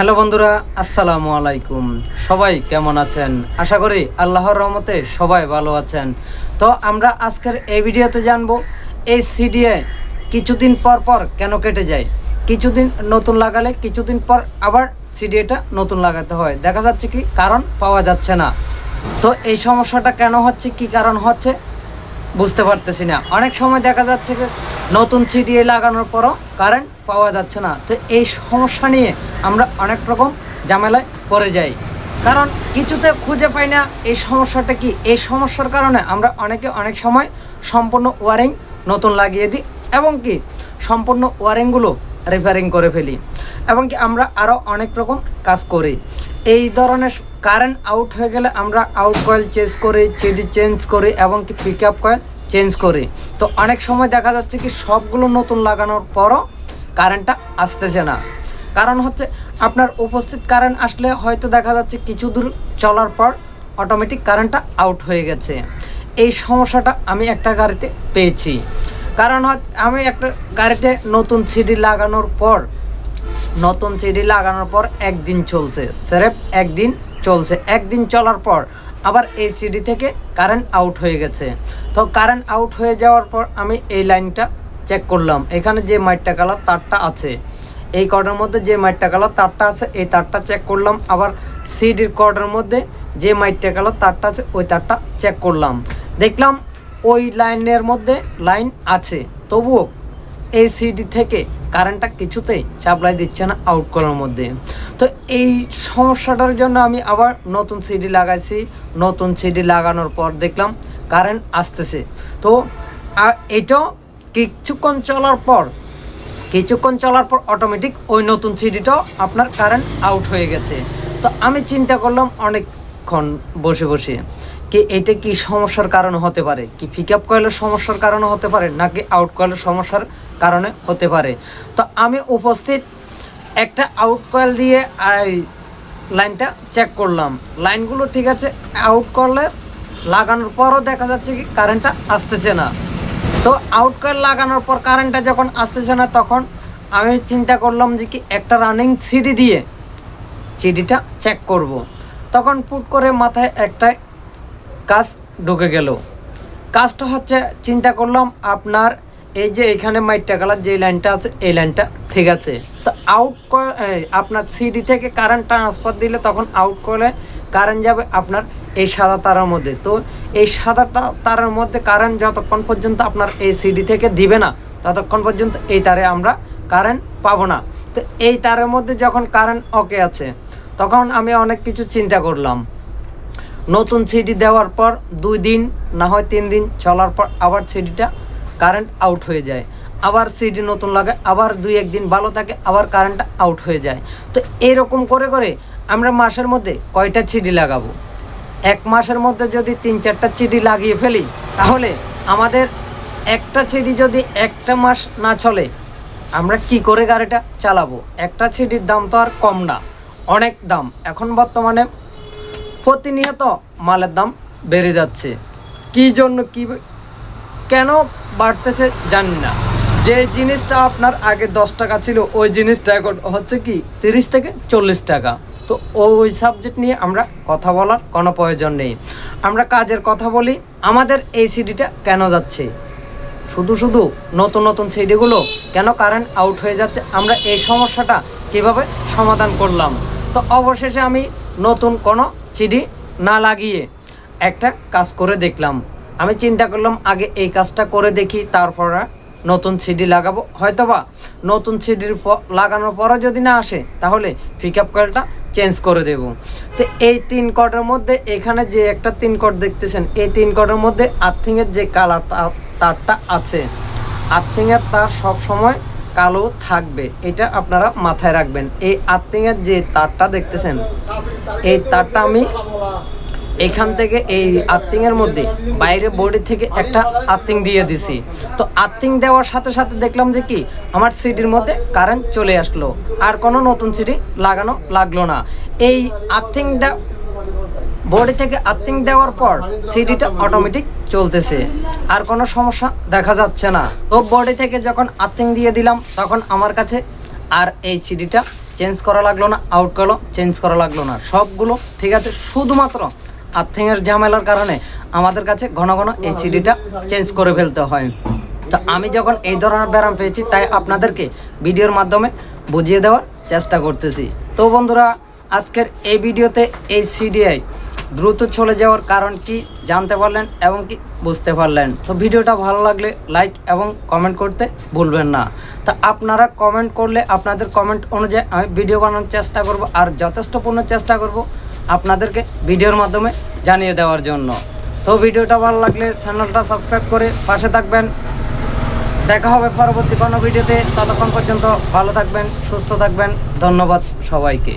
Hello বন্ধুরা, আসসালামু আলাইকুম। সবাই কেমন আছেন? আশা করি আল্লাহর রহমতে সবাই ভালো আছেন। তো আমরা আজকের এই ভিডিওতে জানব, এই সিডিএ কিছুদিন পর পর কেন কেটে যায়? কিছুদিন নতুন লাগালে কিছুদিন পর আবার সিডিএটা নতুন লাগাতে হয়। দেখা যাচ্ছে কি, কারণ পাওয়া যাচ্ছে না। তো এই সমস্যাটা কেন হচ্ছে, কি কারণ হচ্ছে, বুঝতে পারতেছি না। অনেক সময় দেখা যাচ্ছে যে নতুন সিডিএ লাগানোর পরও কারেন্ট পাওয়া যাচ্ছে না। তো এই সমস্যা নিয়ে আমরা অনেক রকম ঝামেলায় পড়ে যাই। কারণ কিছুতে খুঁজে পাই না এই সমস্যাটা কি? এই সমস্যার কারণে আমরা অনেকে অনেক সময় সম্পূর্ণ ওয়ারিং নতুন লাগিয়ে দিই এবং কি সম্পূর্ণ ওয়ারিংগুলো রিপেয়ারিং করে ফেলি এবং কি আমরা আরও অনেক রকম কাজ করি। এই ধরনের কারেন্ট আউট হয়ে গেলে আমরা আউট কয়েল চেঞ্জ করি চিডি চেঞ্জ করি এবং কি পিক আপ কয়েল চেঞ্জ করি। তো অনেক সময় দেখা যাচ্ছে কি সবগুলো নতুন লাগানোর পরও কারেন্টটা আসতেছে না। কারণ হচ্ছে আপনার উপস্থিত কারেন্ট আসলে হয়তো দেখা যাচ্ছে কিছু দূর চলার পর অটোমেটিক কারেন্টটা আউট হয়ে গেছে। এই সমস্যাটা আমি একটা গাড়িতে পেয়েছি। কারণ আমি একটা গাড়িতে নতুন সিডি লাগানোর পর, নতুন সিডি লাগানোর পর একদিন চলছে। স্রেফ একদিন চলছে। একদিন চলার পর আবার এই সিডি থেকে কারেন্ট আউট হয়ে গেছে। তো কারেন্ট আউট হয়ে যাওয়ার পর আমি এই লাইনটা চেক করলাম। এখানে যে মাইটটা কালার, তারটা আছে। এই কর্ডের মধ্যে যে মাইটটা কালার, তারটা আছে, এই তারটা চেক করলাম। আবার সিডির কর্ডের মধ্যে যে মাইটটা কালার, তারটা আছে, ওই তারটা চেক করলাম। দেখলাম ওই লাইনের মধ্যে লাইন আছে। তবুও এই সিডি থেকে কারেন্টটা কিছুতেই সাপ্লাই দিচ্ছে না আউট করার মধ্যে। তো এই সমস্যাটার জন্য আমি আবার নতুন সিডি লাগাইছি। নতুন সিডি লাগানোর পর দেখলাম কারেন্ট আসতেছে। তো এটাও কিছুক্ষণ চলার পর, কিছুক্ষণ চলার পর অটোমেটিক ওই নতুন সিডিটাও আপনার কারেন্ট আউট হয়ে গেছে। তো আমি চিন্তা করলাম অনেকক্ষণ বসে বসে। কি এটা কি সমস্যার কারণে হতে পারে? কি পিক আপ কয়েলের সমস্যার কারণে হতে পারে, নাকি আউট কয়েলের সমস্যার কারণে হতে পারে? তো আমি উপস্থিত একটা আউট কয়েল দিয়ে লাইনটা চেক করলাম। লাইনগুলো ঠিক আছে আউট করলে লাগানোর পরও দেখা যাচ্ছে কি কারেন্টটা আসতেছে না। তো আউট কয়েল লাগানোর পর কারেন্টটা যখন আসতেছে না, তখন আমি চিন্তা করলাম যে কি একটা রানিং সিডি দিয়ে সিডিটা চেক করব। তখন পুট করে মাথায় একটা কাজ ঢুকে গেল। কাজটা হচ্ছে চিন্তা করলাম আপনার এই যে এখানে মাইটটা কালার যে লাইনটা আছে, এই লাইনটা ঠিক আছে। তো আউট আপনার সিডি থেকে কারেন্ট ট্রান্সফার দিলে তখন আউট করলে কারেন্ট যাবে আপনার এই সাদা তারার মধ্যে। তো এই সাদা তারার মধ্যে কারেন্ট যতক্ষণ পর্যন্ত আপনার এই সিডি থেকে দিবে না, ততক্ষণ পর্যন্ত এই তারে আমরা কারেন্ট পাবো না। তো এই তারের মধ্যে যখন কারেন্ট ওকে আছে, তখন আমি অনেক কিছু চিন্তা করলাম। নতুন সিডি দেওয়ার পর দুই দিন, না হয় তিন দিন চলার পর আবার সিডিটা কারেন্ট আউট হয়ে যায়। আবার সিডি নতুন লাগে, আবার দুই একদিন ভালো থাকে, আবার কারেন্টটা আউট হয়ে যায়। তো এরকম করে করে আমরা মাসের মধ্যে কয়টা সিডি লাগাবো? এক মাসের মধ্যে যদি তিন চারটা সিডি লাগিয়ে ফেলি, তাহলে আমাদের একটা সিডি যদি একটা মাস না চলে, আমরা কি করে গাড়িটা চালাবো? একটা সিডির দাম তো আর কম না, অনেক দাম। এখন বর্তমানে প্রতিনিয়ত মালের দাম বেড়ে যাচ্ছে। কি জন্য, কি কেন বাড়তেছে জানি না। যে জিনিসটা আপনার আগে দশ টাকা ছিল, ওই জিনিসটা এখন হচ্ছে কি তিরিশ থেকে চল্লিশ টাকা। তো ওই সাবজেক্ট নিয়ে আমরা কথা বলার কোনো প্রয়োজন নেই। আমরা কাজের কথা বলি, আমাদের এই সিডিটা কেন যাচ্ছে? শুধু শুধু নতুন নতুন সিডিগুলো কেন কারেন্ট আউট হয়ে যাচ্ছে? আমরা এই সমস্যাটা কীভাবে সমাধান করলাম? তো অবশেষে আমি নতুন কোনো সিডি না লাগিয়ে একটা কাজ করে দেখলাম। আমি চিন্তা করলাম, আগে এই কাজটা করে দেখি, তারপর নতুন সিডি লাগাবো। হয়তোবা নতুন সিডির লাগানোর পরও যদি না আসে, তাহলে পিক আপ কয়েলটা চেঞ্জ করে দেব। তো এই তিন কটের মধ্যে এখানে যে একটা তিন কট দেখতেছেন, এই তিন কটের মধ্যে আর্থিংয়ের যে কালারটা তারটা আছে। আর্থিংয়ের তার সব সময় কালো থাকবে, এটা আপনারা মাথায় রাখবেন। এই আর্থিংয়ের যে তারটা দেখতেছেন, এই তারটা আমি এখান থেকে এই আর্থিং এর মধ্যে, বাইরে বডি থেকে একটা আর্থিং দিয়ে দিছি। তো আর্থিং দেওয়ার সাথে সাথে দেখলাম যে কি, আমার সিডির মধ্যে কারেন্ট চলে আসলো। আর কোনো নতুন সিডি লাগানো লাগল না। এই আর্থিংটা বডি থেকে আর্থিং দেওয়ার পর সিডিটা অটোমেটিক চলতেছে। আর কোনো সমস্যা দেখা যাচ্ছে না। তো বডি থেকে যখন আর্থিং দিয়ে দিলাম, তখন আমার কাছে আর এই সিডিটা চেঞ্জ করা লাগল না আউট কলও চেঞ্জ করা লাগল না। সবগুলো ঠিক আছে, শুধুমাত্র আর্থিংয়ের ঝামেলার কারণে আমাদের কাছে ঘন ঘন এই সিডিটা চেঞ্জ করে ফেলতে হয়। তো আমি যখন এই ধরনের ব্যায়াম পেয়েছি, তাই আপনাদেরকে ভিডিওর মাধ্যমে বুঝিয়ে দেওয়ার চেষ্টা করতেছি। তো বন্ধুরা, আজকের এই ভিডিওতে এই সিডিআই দ্রুত চলে যাওয়ার কারণ কি জানতে পারলেন এবং কি বুঝতে পারলেন। তো ভিডিওটা ভালো লাগলে লাইক এবং কমেন্ট করতে ভুলবেন না। তা আপনারা কমেন্ট করলে আপনাদের কমেন্ট অনুযায়ী আমি ভিডিও বানানোর চেষ্টা করব আর যথেষ্টপূর্ণ চেষ্টা করব আপনাদেরকে ভিডিওর মাধ্যমে জানিয়ে দেওয়ার জন্য। তো ভিডিওটা ভালো লাগলে চ্যানেলটা সাবস্ক্রাইব করে পাশে থাকবেন। দেখা হবে পরবর্তী কোনো ভিডিওতে ততক্ষণ পর্যন্ত ভালো থাকবেন, সুস্থ থাকবেন। ধন্যবাদ সবাইকে।